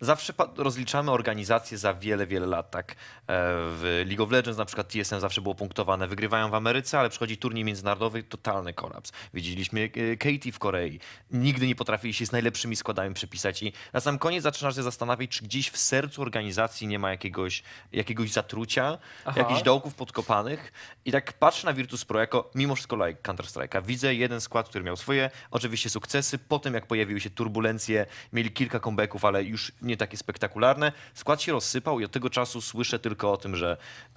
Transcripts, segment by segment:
zawsze rozliczamy organizację za wiele, wiele lat. Tak? E, W League of Legends na przykład TSM zawsze było punktowane. Wygrywają w Ameryce, ale przychodzi turniej międzynarodowy, totalny kolaps. Widzieliśmy e, Katie w Korei. Nigdy nie potrafili się z najlepszymi składami przepisać i na sam koniec zaczynasz się zastanawiać, czy gdzieś w sercu organizacji nie ma jakiegoś, jakiegoś zatrucia, Aha. jakichś dołków podkopanych. I tak patrzę na Virtus Pro jako mimo wszystko like Counter-Strike'a. Widzę jeden skład, który miał swoje oczywiście sukcesy. Potem jak pojawiły się turbulencje, mieli kilka comebacków, ale już nie takie spektakularne. Skład się rozsypał i od tego czasu słyszę tylko o tym, że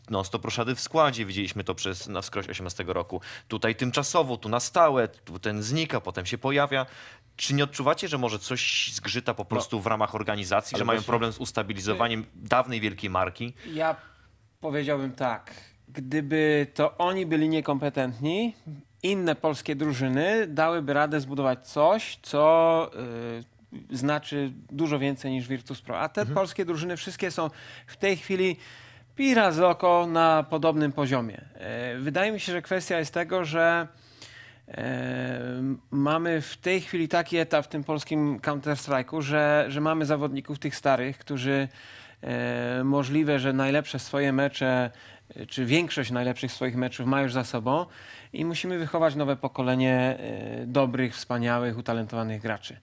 no, 100 proszady w składzie, widzieliśmy to przez, na wskroś 18 roku. Tutaj tymczasowo, tu na stałe, tu ten znika, potem się pojawia. Czy nie odczuwacie, że może coś zgrzyta po prostu w ramach organizacji, że mają właśnie- problem z ustabilizowaniem dawnej wielkiej marki? Ja powiedziałbym tak. Gdyby to oni byli niekompetentni, inne polskie drużyny dałyby radę zbudować coś, co y, znaczy dużo więcej niż Virtus Pro. A te polskie drużyny wszystkie są w tej chwili pira z oko na podobnym poziomie. E, Wydaje mi się, że kwestia jest tego, że e, mamy w tej chwili taki etap w tym polskim Counter-Strike'u, że, że mamy zawodników tych starych, którzy e, możliwe, że najlepsze swoje mecze, czy większość najlepszych swoich meczów ma już za sobą i musimy wychować nowe pokolenie dobrych, wspaniałych, utalentowanych graczy.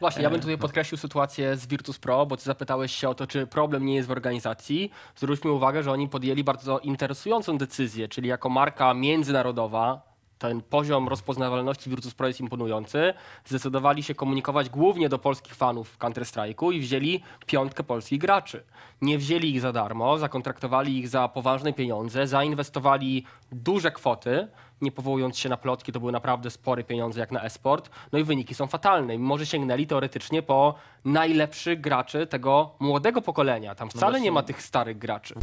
Właśnie, ja bym tutaj podkreślił sytuację z Virtus Pro, bo ty zapytałeś się o to, czy problem nie jest w organizacji. Zwróćmy uwagę, że oni podjęli bardzo interesującą decyzję, czyli jako marka międzynarodowa, ten poziom rozpoznawalności Virtus Pro jest imponujący. Zdecydowali się komunikować głównie do polskich fanów w Counter-Strike'u i wzięli piątkę polskich graczy. Nie wzięli ich za darmo, zakontraktowali ich za poważne pieniądze, zainwestowali duże kwoty, nie powołując się na plotki, to były naprawdę spore pieniądze jak na esport. No i wyniki są fatalne. Może sięgnęli teoretycznie po najlepszych graczy tego młodego pokolenia. Tam wcale nie ma tych starych graczy.